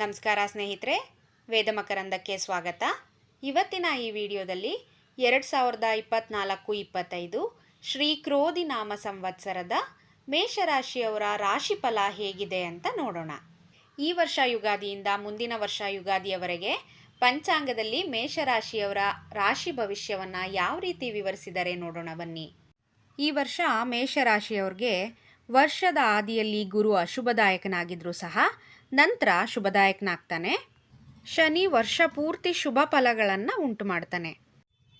ನಮಸ್ಕಾರ ಸ್ನೇಹಿತರೆ, ವೇದ ಮಕರಂದಕ್ಕೆ ಸ್ವಾಗತ. ಇವತ್ತಿನ ಈ ವಿಡಿಯೋದಲ್ಲಿ ಎರಡು ಸಾವಿರದ ಇಪ್ಪತ್ನಾಲ್ಕು ಇಪ್ಪತ್ತೈದು ಶ್ರೀ ಕ್ರೋಧಿ ನಾಮ ಸಂವತ್ಸರದ ಮೇಷರಾಶಿಯವರ ರಾಶಿಫಲ ಹೇಗಿದೆ ಅಂತ ನೋಡೋಣ. ಈ ವರ್ಷ ಯುಗಾದಿಯಿಂದ ಮುಂದಿನ ವರ್ಷ ಯುಗಾದಿಯವರೆಗೆ ಪಂಚಾಂಗದಲ್ಲಿ ಮೇಷರಾಶಿಯವರ ರಾಶಿ ಭವಿಷ್ಯವನ್ನು ಯಾವ ರೀತಿ ವಿವರಿಸಿದರೆ ನೋಡೋಣ ಬನ್ನಿ. ಈ ವರ್ಷ ಮೇಷರಾಶಿಯವ್ರಿಗೆ ವರ್ಷದ ಆದಿಯಲ್ಲಿ ಗುರು ಅಶುಭದಾಯಕನಾಗಿದ್ದರೂ ಸಹ ನಂತರ ಶುಭದಾಯಕನಾಗ್ತಾನೆ. ಶನಿ ವರ್ಷ ಪೂರ್ತಿ ಶುಭ ಫಲಗಳನ್ನು ಉಂಟು ಮಾಡ್ತಾನೆ.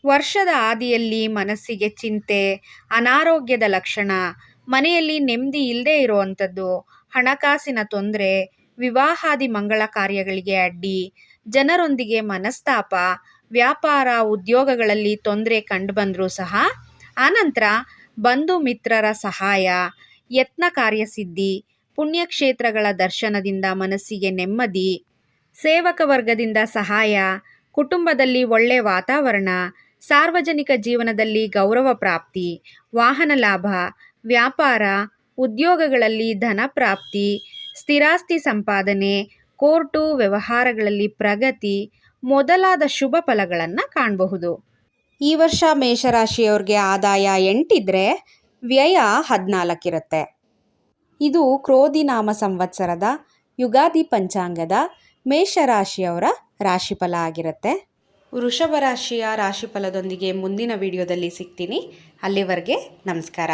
ವರ್ಷದ ಆದಿಯಲ್ಲಿ ಮನಸ್ಸಿಗೆ ಚಿಂತೆ, ಅನಾರೋಗ್ಯದ ಲಕ್ಷಣ, ಮನೆಯಲ್ಲಿ ನೆಮ್ಮದಿ ಇಲ್ಲದೆ ಇರುವಂಥದ್ದು, ಹಣಕಾಸಿನ ತೊಂದರೆ, ವಿವಾಹಾದಿ ಮಂಗಳ ಕಾರ್ಯಗಳಿಗೆ ಅಡ್ಡಿ, ಜನರೊಂದಿಗೆ ಮನಸ್ತಾಪ, ವ್ಯಾಪಾರ, ಉದ್ಯೋಗಗಳಲ್ಲಿ ತೊಂದರೆ ಕಂಡುಬಂದರೂ ಸಹ ಆನಂತರ ಬಂಧು ಮಿತ್ರರ ಸಹಾಯ ಯತ್ನ ಕಾರ್ಯಸಿದ್ಧಿ ಪುಣ್ಯಕ್ಷೇತ್ರಗಳ ದರ್ಶನದಿಂದ ಮನಸ್ಸಿಗೆ ನೆಮ್ಮದಿ, ಸೇವಕ ವರ್ಗದಿಂದ ಸಹಾಯ, ಕುಟುಂಬದಲ್ಲಿ ಒಳ್ಳೆ ವಾತಾವರಣ, ಸಾರ್ವಜನಿಕ ಜೀವನದಲ್ಲಿ ಗೌರವ ಪ್ರಾಪ್ತಿ, ವಾಹನ ಲಾಭ, ವ್ಯಾಪಾರ, ಉದ್ಯೋಗಗಳಲ್ಲಿ ಧನ ಪ್ರಾಪ್ತಿ, ಸ್ಥಿರಾಸ್ತಿ ಸಂಪಾದನೆ, ಕೋರ್ಟು ವ್ಯವಹಾರಗಳಲ್ಲಿ ಪ್ರಗತಿ ಮೊದಲಾದ ಶುಭ ಫಲಗಳನ್ನು ಕಾಣಬಹುದು. ಈ ವರ್ಷ ಮೇಷರಾಶಿಯವ್ರಿಗೆ ಆದಾಯ ಎಂಟಿದ್ರೆ ವ್ಯಯ ಹದಿನಾಲ್ಕಿರುತ್ತೆ. ಇದು ಕ್ರೋಧಿ ನಾಮ ಸಂವತ್ಸರದ ಯುಗಾದಿ ಪಂಚಾಂಗದ ಮೇಷರಾಶಿಯವರ ರಾಶಿಫಲ ಆಗಿರುತ್ತೆ. ವೃಷಭ ರಾಶಿಯ ರಾಶಿಫಲದೊಂದಿಗೆ ಮುಂದಿನ ವಿಡಿಯೋದಲ್ಲಿ ಸಿಗ್ತೀನಿ. ಅಲ್ಲಿವರೆಗೆ ನಮಸ್ಕಾರ.